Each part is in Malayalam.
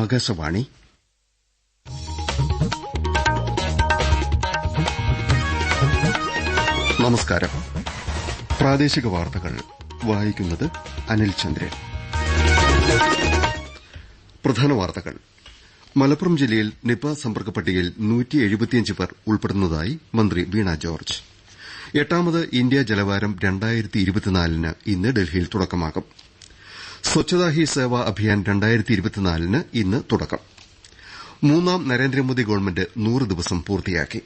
ആകാശവാണി. നമസ്കാരം. പ്രാദേശിക വാർത്തകൾ. വായിക്കുന്നത് അനിൽ ചന്ദ്രൻ. പ്രധാന വാർത്തകൾ. മലപ്പുറം ജില്ലയിൽ നിപ സമ്പർക്ക പട്ടികയിൽ പേർ ഉൾപ്പെടുന്നതായി മന്ത്രി വീണ ജോർജ്. എട്ടാമത് ഇന്ത്യ ജലവാരം ഇന്ന് ഡൽഹിയിൽ തുടക്കമാകും. സ്വച്ഛതാ ഹി സേവ അഭിയാൻ ന് ഇന്ന് തുടക്കം. മൂന്നാം നരേന്ദ്രമോദി ഗവൺമെന്റ് നൂറ് ദിവസം പൂർത്തിയാക്കി.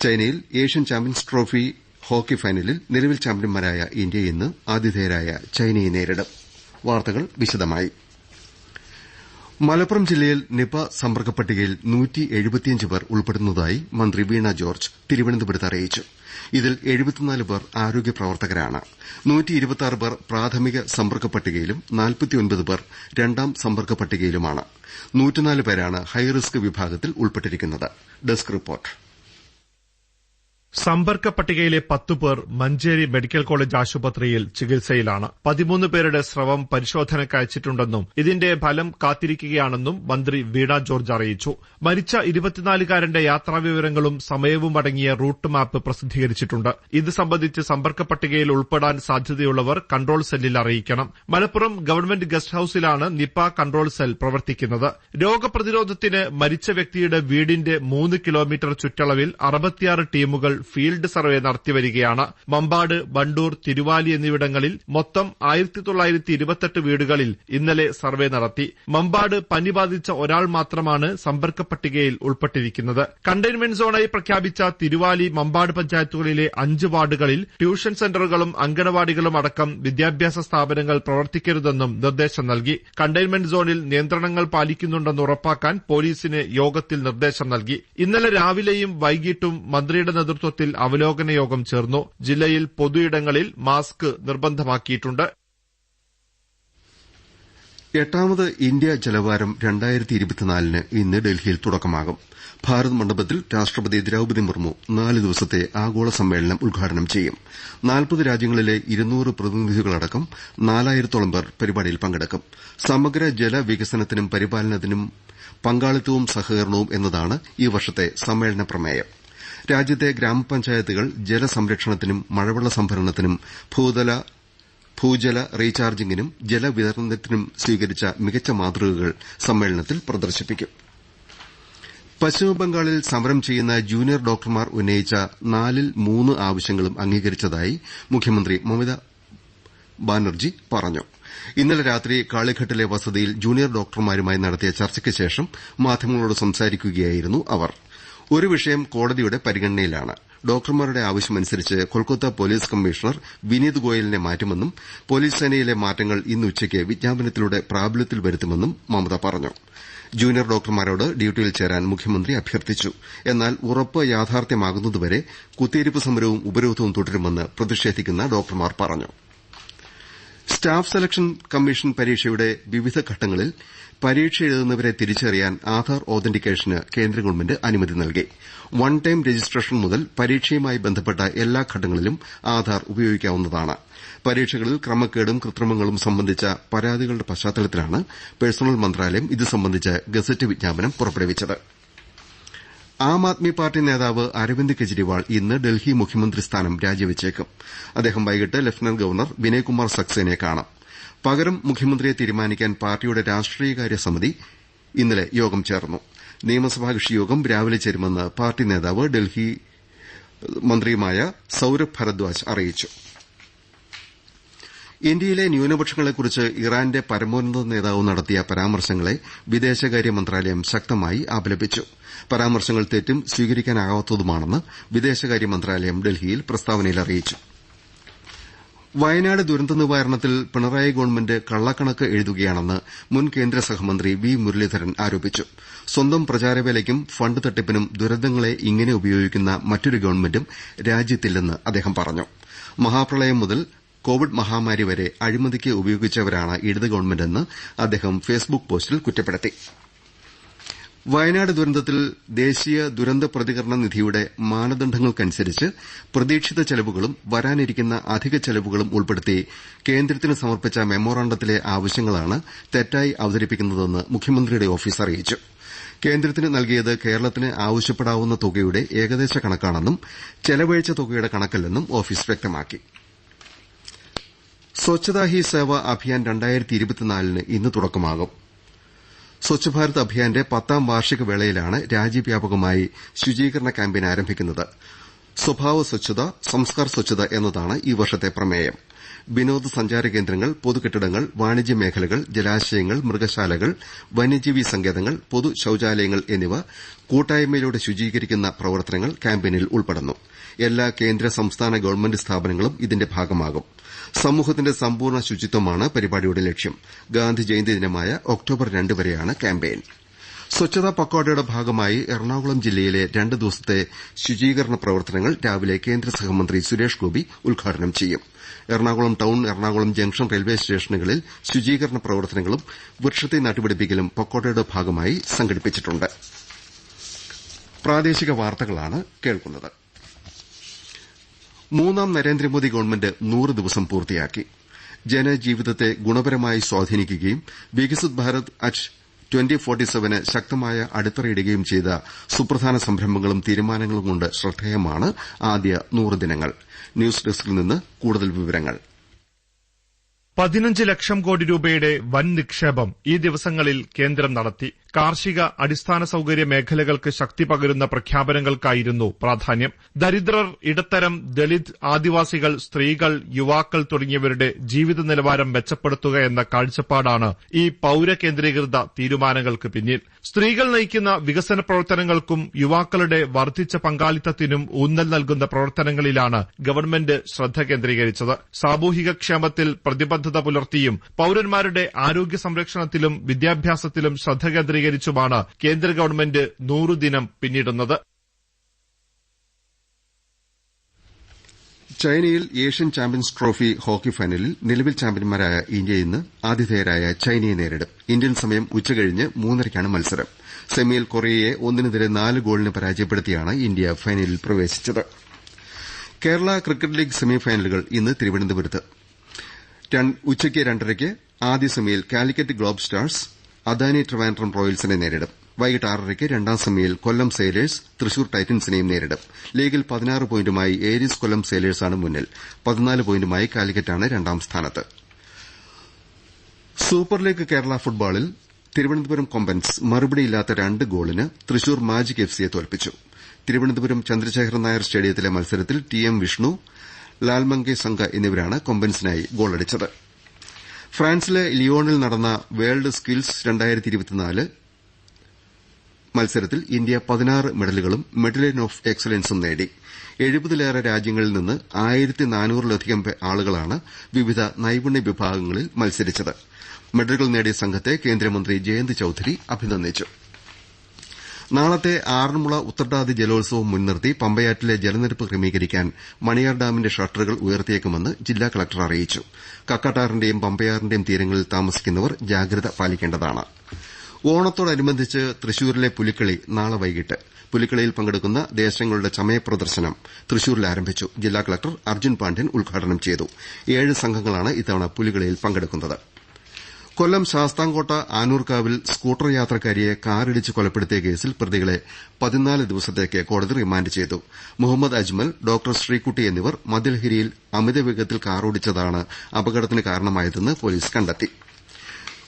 ചൈനയിൽ ഏഷ്യൻ ചാമ്പ്യൻസ് ട്രോഫി ഹോക്കി ഫൈനലിൽ നിലവിൽ ചാമ്പ്യന്മാരായ ഇന്ത്യ ഇന്ന് ആതിഥേയരായ ചൈനയെ നേരിടും. വാർത്തകൾ വിശദമായി. മലപ്പുറം ജില്ലയിൽ നിപ സമ്പർക്ക പട്ടികയിൽ പേർ ഉൾപ്പെടുന്നതായി മന്ത്രി വീണ ജോർജ് തിരുവനന്തപുരത്ത് അറിയിച്ചു. ഇതിൽ പേർ ആരോഗ്യ പ്രവർത്തകരാണ്. പേർ പ്രാഥമിക സമ്പർക്ക പട്ടികയിലും പേർ രണ്ടാം സമ്പർക്ക പട്ടികയിലുമാണ് പേരാണ് ഹൈറിസ്ക് വിഭാഗത്തിൽ ഉൾപ്പെട്ടിരിക്കുന്നത്. സമ്പർക്ക പട്ടികയിലെ പത്തുപേർ മഞ്ചേരി മെഡിക്കൽ കോളേജ് ആശുപത്രിയിൽ ചികിത്സയിലാണ്. പതിമൂന്ന് പേരുടെ സ്രവം പരിശോധനയ്ക്ക് അയച്ചിട്ടുണ്ടെന്നും ഇതിന്റെ ഫലം കാത്തിരിക്കുകയാണെന്നും മന്ത്രി വീണ ജോർജ് അറിയിച്ചു. മരിച്ച ഇരുപത്തിനാലുകാരന്റെ യാത്രാവിവരങ്ങളും സമയവും അടങ്ങിയ റൂട്ട് മാപ്പ് പ്രസിദ്ധീകരിച്ചിട്ടുണ്ട്. ഇത് സംബന്ധിച്ച് സമ്പർക്ക പട്ടികയിൽ ഉൾപ്പെടാൻ സാധ്യതയുള്ളവർ കൺട്രോൾ സെല്ലിൽ അറിയിക്കണം. മലപ്പുറം ഗവൺമെന്റ് ഗസ്റ്റ് ഹൌസിലാണ് നിപ കൺട്രോൾ സെൽ പ്രവർത്തിക്കുന്നത്. രോഗപ്രതിരോധത്തിന് മരിച്ച വ്യക്തിയുടെ വീടിന്റെ മൂന്ന് കിലോമീറ്റർ ചുറ്റളവിൽ അറുപത്തിയാറ് ടീമുകൾ ഫീൽഡ് സർവേ നടത്തിവരികയാണ്. മമ്പാട് ബണ്ടൂർ തിരുവാലി എന്നിവിടങ്ങളിൽ മൊത്തം ആയിരത്തി തൊള്ളായിരത്തി ഇരുപത്തെട്ട് വീടുകളിൽ ഇന്നലെ സർവേ നടത്തി. മമ്പാട് പനി ബാധിച്ച ഒരാൾ മാത്രമാണ് സമ്പർക്ക പട്ടികയിൽ ഉൾപ്പെട്ടിരിക്കുന്നത്. കണ്ടെയ്ൻമെന്റ് സോണായി പ്രഖ്യാപിച്ച തിരുവാലി മമ്പാട് പഞ്ചായത്തുകളിലെ അഞ്ച് വാർഡുകളിൽ ട്യൂഷൻ സെന്ററുകളും അങ്കണവാടികളും അടക്കം വിദ്യാഭ്യാസ സ്ഥാപനങ്ങൾ പ്രവർത്തിക്കരുതെന്നും നിർദ്ദേശം നൽകി. കണ്ടെയ്ൻമെന്റ് സോണിൽ നിയന്ത്രണങ്ങൾ പാലിക്കുന്നുണ്ടെന്ന് ഉറപ്പാക്കാൻ പോലീസിന് യോഗത്തിൽ നിർദ്ദേശം നൽകി. ഇന്നലെ രാവിലെയും വൈകിട്ടും മന്ത്രിയുടെ നേതൃത്വത്തിൽ അവലോകന യോഗം ചേർന്നു. ജില്ലയിൽ പൊതുയിടങ്ങളിൽ മാസ്ക് നിർബന്ധമാക്കിയിട്ടുണ്ട്. എട്ടാമത് ഇന്ത്യ ജലവാരം രണ്ടായിരത്തി ഇരുപത്തിനാലിന് ഇന്ന് ഡൽഹിയിൽ തുടക്കമാകും. ഭാരത് മണ്ഡപത്തിൽ രാഷ്ട്രപതി ദ്രൌപതി മുർമു നാല് ദിവസത്തെ ആഗോള സമ്മേളനം ഉദ്ഘാടനം ചെയ്യും. നാൽപ്പത് രാജ്യങ്ങളിലെ ഇരുന്നൂറ് പ്രതിനിധികളടക്കം നാലായിരത്തോളം പേർ പരിപാടിയിൽ പങ്കെടുക്കും. സമഗ്ര ജലവികസനത്തിനും പരിപാലനത്തിനും പങ്കാളിത്തവും സഹകരണവും എന്നതാണ് ഈ വർഷത്തെ സമ്മേളന പ്രമേയം. രാജ്യത്തെ ഗ്രാമപഞ്ചായത്തുകൾ ജലസംരക്ഷണത്തിനും മഴവെള്ള സംഭരണത്തിനും ഭൂജല റീചാർജിംഗിനും ജലവിതരണത്തിനും സ്വീകരിച്ച മികച്ച മാതൃകകൾ സമ്മേളനത്തിൽ പ്രദർശിപ്പിക്കും. പശ്ചിമബംഗാളിൽ സമരം ചെയ്യുന്ന ജൂനിയർ ഡോക്ടർമാർ ഉന്നയിച്ച നാലിൽ മൂന്ന് ആവശ്യങ്ങളും അംഗീകരിച്ചതായി മുഖ്യമന്ത്രി മമതാ ബാനർജി പറഞ്ഞു. ഇന്നലെ രാത്രി കാളിഘട്ടിലെ വസതിയിൽ ജൂനിയർ ഡോക്ടർമാരുമായി നടത്തിയ ചർച്ചയ്ക്ക് ശേഷം മാധ്യമങ്ങളോട് സംസാരിക്കുകയായിരുന്നു അവർ. ഒരു വിഷയം കോടതിയുടെ പരിഗണനയിലാണ്. ഡോക്ടർമാരുടെ ആവശ്യമനുസരിച്ച് കൊൽക്കത്ത പോലീസ് കമ്മീഷണർ വിനീത് ഗോയലിനെ മാറ്റുമെന്നും പോലീസ് സേനയിലെ മാറ്റങ്ങൾ ഇന്ന് ഉച്ചയ്ക്ക് വിജ്ഞാപനത്തിലൂടെ പ്രാബല്യത്തിൽ വരുത്തുമെന്നും മമത പറഞ്ഞു. ജൂനിയർ ഡോക്ടർമാരോട് ഡ്യൂട്ടിയിൽ ചേരാൻ മുഖ്യമന്ത്രി അഭ്യർത്ഥിച്ചു. എന്നാൽ ഉറപ്പ് യാഥാർത്ഥ്യമാകുന്നതുവരെ കുത്തിയിരിപ്പ് സമരവും ഉപരോധവും തുടരുമെന്ന് പ്രതിഷേധിക്കുന്ന ഡോക്ടർമാർ പറഞ്ഞു. സ്റ്റാഫ് സെലക്ഷൻ കമ്മീഷൻ പരീക്ഷയുടെ വിവിധ ഘട്ടങ്ങളിൽ പരീക്ഷ എഴുതുന്നവരെ തിരിച്ചറിയാൻ ആധാർ ഓതന്റിക്കേഷന് കേന്ദ്ര ഗവൺമെന്റ് അനുമതി നൽകി. വൺ ടൈം രജിസ്ട്രേഷൻ മുതൽ പരീക്ഷയുമായി ബന്ധപ്പെട്ട എല്ലാ ഘട്ടങ്ങളിലും ആധാർ ഉപയോഗിക്കാവുന്നതാണ്. പരീക്ഷകളിൽ ക്രമക്കേടും കൃത്രിമങ്ങളും സംബന്ധിച്ച പരാതികളുടെ പശ്ചാത്തലത്തിലാണ് പേഴ്സണൽ മന്ത്രാലയം ഇത് സംബന്ധിച്ച ഗസറ്റ് വിജ്ഞാപനം പുറപ്പെടുവിച്ചത്. ആം ആദ്മി പാർട്ടി നേതാവ് അരവിന്ദ് കെജ്രിവാൾ ഇന്ന് ഡൽഹി മുഖ്യമന്ത്രി സ്ഥാനം രാജിവെച്ചേക്കും. അദ്ദേഹം വൈകിട്ട് ലഫ്റ്റനന്റ് ഗവർണർ വിനയ്കുമാർ സക്സേനയെ കാണും. പകരം മുഖ്യമന്ത്രിയെ തീരുമാനിക്കാൻ പാർട്ടിയുടെ രാഷ്ട്രീയകാര്യ സമിതി ഇന്നലെ യോഗം ചേർന്നു. നിയമസഭാ കക്ഷിയോഗം രാവിലെ ചേരുമെന്ന് പാർട്ടി നേതാവ് ഡൽഹി മന്ത്രിയുമായ സൌരഭ് ഭരദ്വാജ് അറിയിച്ചു. ഇന്ത്യയിലെ ന്യൂനപക്ഷങ്ങളെക്കുറിച്ച് ഇറാന്റെ പരമോന്നത നേതാവ് നടത്തിയ പരാമർശങ്ങളെ വിദേശകാര്യ മന്ത്രാലയം ശക്തമായി അപലപിച്ചു. പരാമർശങ്ങൾ തെറ്റും സ്വീകരിക്കാനാകാത്തതുമാണെന്ന് വിദേശകാര്യ മന്ത്രാലയം ഡൽഹിയിൽ പ്രസ്താവനയിൽ അറിയിച്ചു. വയനാട് ദുരന്ത നിവാരണത്തിൽ പിണറായി ഗവൺമെന്റ് കള്ളക്കണക്ക് എഴുതുകയാണെന്ന് മുൻ കേന്ദ്ര സഹമന്ത്രി വി മുരളീധരൻ ആരോപിച്ചു. സ്വന്തം പ്രചാരവേലയ്ക്കും ഫണ്ട് തട്ടിപ്പിനും ദുരന്തങ്ങളെ ഇങ്ങനെ ഉപയോഗിക്കുന്ന മറ്റൊരു ഗവൺമെന്റും രാജ്യത്തില്ലെന്ന് അദ്ദേഹം പറഞ്ഞു. മഹാപ്രളയം മുതൽ കോവിഡ് മഹാമാരി വരെ അഴിമതിക്ക് ഉപയോഗിച്ചവരാണ് ഇടത് ഗവൺമെന്റെന്ന് അദ്ദേഹം ഫേസ്ബുക്ക് പോസ്റ്റിൽ കുറ്റപ്പെടുത്തി. വയനാട് ദുരന്തത്തിൽ ദേശീയ ദുരന്ത പ്രതികരണ നിധിയുടെ മാനദണ്ഡങ്ങൾക്കനുസരിച്ച് പ്രതീക്ഷിത ചെലവുകളും വരാനിരിക്കുന്ന അധിക ചെലവുകളും ഉൾപ്പെടുത്തി കേന്ദ്രത്തിന് സമർപ്പിച്ച മെമ്മോറാണ്ടത്തിലെ ആവശ്യങ്ങളാണ് തെറ്റായി അവതരിപ്പിക്കുന്നതെന്ന് മുഖ്യമന്ത്രിയുടെ ഓഫീസ് അറിയിച്ചു. കേന്ദ്രത്തിന് നൽകിയത് കേരളത്തിന് ആവശ്യപ്പെടാവുന്ന തുകയുടെ ഏകദേശ കണക്കാണെന്നും ചെലവഴിച്ച തുകയുടെ കണക്കല്ലെന്നും ഓഫീസ് വ്യക്തമാക്കി. സ്വച്ഛതാ ഹി സേവ അഭിയാൻ ന് ഇന്ന് തുടക്കമാകും. സ്വച്ഛ് ഭാരത് അഭിയാന്റെ പത്താം വാർഷിക വേളയിലാണ് രാജ്യവ്യാപകമായി ശുചീകരണ ക്യാമ്പയിൻ ആരംഭിക്കുന്നത്. സ്വഭാവ സ്വച്ഛത സംസ്കാർ സ്വച്ഛത എന്നതാണ് ഈ വർഷത്തെ പ്രമേയം. വിനോദസഞ്ചാര കേന്ദ്രങ്ങൾ പൊതുകെട്ടിടങ്ങൾ വാണിജ്യ മേഖലകൾ ജലാശയങ്ങൾ മൃഗശാലകൾ വന്യജീവി സങ്കേതങ്ങൾ പൊതു ശൌചാലയങ്ങൾ എന്നിവ കൂട്ടായ്മയിലൂടെ ശുചീകരിക്കുന്ന പ്രവർത്തനങ്ങൾ ക്യാമ്പയിനിൽ ഉൾപ്പെടുന്നു. എല്ലാ കേന്ദ്ര സംസ്ഥാന ഗവൺമെന്റ് സ്ഥാപനങ്ങളും ഇതിന്റെ ഭാഗമാകും. സമൂഹത്തിന്റെ സമ്പൂർണ ശുചിത്വമാണ് പരിപാടിയുടെ ലക്ഷ്യം. ഗാന്ധി ജയന്തി ദിനമായ ഒക്ടോബർ രണ്ട് വരെയാണ് ക്യാമ്പയിൻ. സ്വച്ഛതാ പക്വാഡയുടെ ഭാഗമായി എറണാകുളം ജില്ലയിലെ രണ്ട് ദിവസത്തെ ശുചീകരണ പ്രവർത്തനങ്ങൾ രാവിലെ കേന്ദ്ര സഹമന്ത്രി സുരേഷ് ഗോപി ഉദ്ഘാടനം ചെയ്യും. Ernakulam town Ernakulam junction railway സ്റ്റേഷനുകളിൽ ശുചീകരണ പ്രവർത്തനങ്ങളും വൃക്ഷത്തെ നട്ടുപിടിപ്പിക്കലും പക്വാഡയുടെ ഭാഗമായി സംഘടിപ്പിച്ചിട്ടുണ്ട്. മൂന്നാം നരേന്ദ്രമോദി ഗവൺമെന്റ് നൂറ് ദിവസം പൂർത്തിയാക്കി. ജനജീവിതത്തെ ഗുണപരമായി സ്വാധീനിക്കുകയും Viksit Bharat at twenty forty seven ശക്തമായ അടിത്തറയിടുകയും ചെയ്ത സുപ്രധാന സംരംഭങ്ങളും തീരുമാനങ്ങളും കൊണ്ട് ശ്രദ്ധേയമാണ് ആദ്യ നൂറ് ദിനങ്ങൾ. ന്യൂസ് ഡെസ്കിൽ നിന്ന് കൂടുതൽ വിവരങ്ങൾ. പതിനഞ്ച് ലക്ഷം കോടി രൂപയുടെ വൻ നിക്ഷേപം ഈ ദിവസങ്ങളിൽ കേന്ദ്രം നടത്തി. കാർഷിക അടിസ്ഥാന സൌകര്യ മേഖലകൾക്ക് ശക്തി പകരുന്ന പ്രഖ്യാപനങ്ങൾക്കായിരുന്നു പ്രാധാന്യം. ദരിദ്രർ ഇടത്തരം ദളിത് ആദിവാസികൾ സ്ത്രീകൾ യുവാക്കൾ തുടങ്ങിയവരുടെ ജീവിത നിലവാരം മെച്ചപ്പെടുത്തുക എന്ന കാഴ്ചപ്പാടാണ് ഈ പൌരകേന്ദ്രീകൃത തീരുമാനങ്ങൾക്ക് പിന്നിൽ. സ്ത്രീകൾ നയിക്കുന്ന വികസന പ്രവർത്തനങ്ങൾക്കും യുവാക്കളുടെ വർദ്ധിച്ച പങ്കാളിത്തത്തിനും ഊന്നൽ നൽകുന്ന പ്രവർത്തനങ്ങളിലാണ് ഗവൺമെന്റ് ശ്രദ്ധ കേന്ദ്രീകരിച്ചത്. സാമൂഹിക ക്ഷേമത്തിൽ പ്രതിബദ്ധത പുലർത്തിയും പൌരന്മാരുടെ ആരോഗ്യ സംരക്ഷണത്തിലും വിദ്യാഭ്യാസത്തിലും ശ്രദ്ധ കേന്ദ്രീകരിച്ചുമാണ് കേന്ദ്ര ഗവൺമെന്റ് നൂറു ദിനം പിന്നിടുന്നത്. ചൈനയിൽ ഏഷ്യൻ ചാമ്പ്യൻസ് ട്രോഫി ഹോക്കി ഫൈനലിൽ നിലവിൽ ചാമ്പ്യന്മാരായ ഇന്ത്യ ഇന്ന് ആതിഥേയരായ ചൈനയെ നേരിടും. ഇന്ത്യൻ സമയം ഉച്ചകഴിഞ്ഞ് മൂന്നരയ്ക്കാണ് മത്സരം. സെമിയിൽ കൊറിയയെ ഒന്നിനെതിരെ നാല് ഗോളിന് പരാജയപ്പെടുത്തിയാണ് ഇന്ത്യ ഫൈനലിൽ പ്രവേശിച്ചത്. കേരള ക്രിക്കറ്റ് ലീഗ് സെമിഫൈനലുകൾ ഇന്ന് തിരുവനന്തപുരത്ത്. ഉച്ചയ്ക്ക് രണ്ടരയ്ക്ക് ആദ്യ സെമിയിൽ കാലിക്കറ്റ് ഗ്ലോബ് സ്റ്റാർസ് അദാനി ട്രിവാൻഡ്രം റോയൽസിനെ നേരിടും. വൈകിട്ട് ആറരയ്ക്ക് രണ്ടാം സെമിയിൽ കൊല്ലം സെയിലേഴ്സ് തൃശൂർ ടൈറ്റൻസിനെയും നേരിടും. ലീഗിൽ പതിനാറ് പോയിന്റുമായി ഏരീസ് കൊല്ലം സെയിലേഴ്സാണ് മുന്നിൽ. പതിനാല് പോയിന്റുമായി കാലിക്കറ്റാണ് രണ്ടാം സ്ഥാനത്ത്. സൂപ്പർ ലീഗ് കേരള ഫുട്ബോളിൽ തിരുവനന്തപുരം കൊമ്പൻസ് മറുപടിയില്ലാത്ത രണ്ട് ഗോളിന് തൃശൂർ മാജിക് എഫ് സിയെ തോൽപ്പിച്ചു. തിരുവനന്തപുരം ചന്ദ്രശേഖരൻ നായർ സ്റ്റേഡിയത്തിലെ മത്സരത്തിൽ ടി എം വിഷ്ണു ലാൽമങ്കെ സംഘ എന്നിവരാണ് കൊമ്പൻസിനായി ഗോളടിച്ചത്. ഫ്രാൻസിലെ ലിയോണിൽ നടന്ന വേൾഡ് സ്കിൽസ് മത്സരത്തിൽ ഇന്ത്യ പതിനാറ് മെഡലുകളും മെഡലിൻ ഓഫ് എക്സലൻസും നേടി. എഴുപതിലേറെ രാജ്യങ്ങളിൽ നിന്ന് ആയിരത്തി നാനൂറിലധികം ആളുകളാണ് വിവിധ നൈപുണ്യ വിഭാഗങ്ങളിൽ മത്സരിച്ചത്. മെഡലുകൾ നേടിയ സംഘത്തെ കേന്ദ്രമന്ത്രി ജയന്ത് ചൌധരി അഭിനന്ദിച്ചു. നാളത്തെ ആറന്മുള ഉത്രട്ടാതി ജലോത്സവം മുൻനിർത്തി പമ്പയാറ്റിലെ ജലനിരപ്പ് ക്രമീകരിക്കാൻ മണിയാർ ഡാമിന്റെ ഷട്ടറുകൾ ഉയർത്തിയേക്കുമെന്ന് ജില്ലാ കലക്ടർ അറിയിച്ചു. കക്കാട്ടാറിന്റെയും പമ്പയാറിന്റെയും തീരങ്ങളിൽ താമസിക്കുന്നവർ ജാഗ്രത പാലിക്കേണ്ടതാണ്. ഓണത്തോടനുബന്ധിച്ച് തൃശൂരിലെ പുലിക്കളി നാളെ വൈകിട്ട്. പുലിക്കളിയിൽ പങ്കെടുക്കുന്ന ദേശങ്ങളുടെ ചമയ പ്രദർശനം തൃശൂരിൽ ആരംഭിച്ചു. ജില്ലാ കലക്ടർ അർജുൻ പാണ്ഡ്യൻ ഉദ്ഘാടനം ചെയ്തു. ഏഴ് സംഘങ്ങളാണ് ഇത്തവണ പുലികളിയിൽ പങ്കെടുക്കുന്നത്. കൊല്ലം ശാസ്താംകോട്ട ആനൂർക്കാവിൽ സ്കൂട്ടർ യാത്രക്കാരിയെ കാറിടിച്ച് കൊലപ്പെടുത്തിയ കേസിൽ പ്രതികളെ പതിനാല് ദിവസത്തേക്ക് കോടതി റിമാൻഡ് ചെയ്തു. മുഹമ്മദ് അജ്മൽ ഡോക്ടർ ശ്രീകുട്ടി എന്നിവർ മദ്യലഹരിയിൽ അമിതവേഗത്തിൽ കാറോടിച്ചതാണ് അപകടത്തിന് കാരണമായതെന്ന് പോലീസ് കണ്ടെത്തി.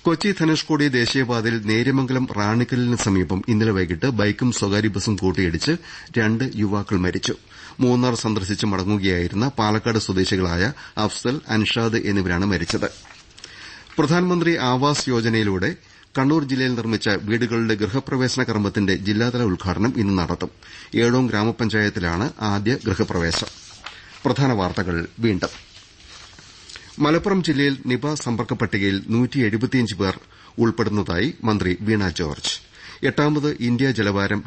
കൊച്ചി ധനുഷ്കോടി ദേശീയപാതയിൽ നേര്യമംഗലം റാണിക്കലിന് സമീപം ഇന്നലെ വൈകിട്ട് ബൈക്കും സ്വകാര്യ ബസും കൂട്ടിയിടിച്ച് രണ്ട് യുവാക്കൾ മരിച്ചു. മൂന്നാർ സന്ദർശിച്ച് മടങ്ങുകയായിരുന്ന പാലക്കാട് സ്വദേശികളായ അഫ്സൽ അൻഷാദ് എന്നിവരാണ് മരിച്ചത്. പ്രധാനമന്ത്രി ആവാസ് യോജനയിലൂടെ കണ്ണൂർ ജില്ലയിൽ നിർമ്മിച്ച വീടുകളുടെ ഗൃഹപ്രവേശന കർമ്മത്തിന്റെ ജില്ലാതല ഉദ്ഘാടനം ഇന്ന് നടത്തും. ഏഴോം ഗ്രാമപഞ്ചായത്തിലാണ് ആദ്യ ഗൃഹപ്രവേശം. മലപ്പുറം ജില്ലയിൽ നിപ സമ്പർക്ക പട്ടികയിൽ പേർ ഉൾപ്പെടുന്നതായി മന്ത്രി വീണ ജോർജ്. എട്ടാമത് ഇന്ത്യ ജലവാരം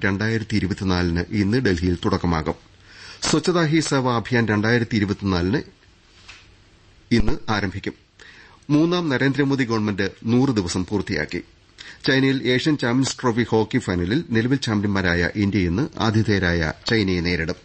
ന് ഇന്ന് ഡൽഹിയിൽ തുടക്കമാകും. സ്വച്ഛതാ ഹി സേവ അഭിയാൻ ഇന്ന് ആരംഭിക്കും. മൂന്നാം നരേന്ദ്രമോദി ഗവൺമെന്റ് നൂറ് ദിവസം പൂർത്തിയാക്കി. ചൈനയിൽ ഏഷ്യൻ ചാമ്പ്യൻസ് ട്രോഫി ഹോക്കി ഫൈനലിൽ നിലവിൽ ചാമ്പ്യൻമാരായ ഇന്ത്യ ഇന്ന് ആതിഥേയരായ ചൈനയെ നേരിടും.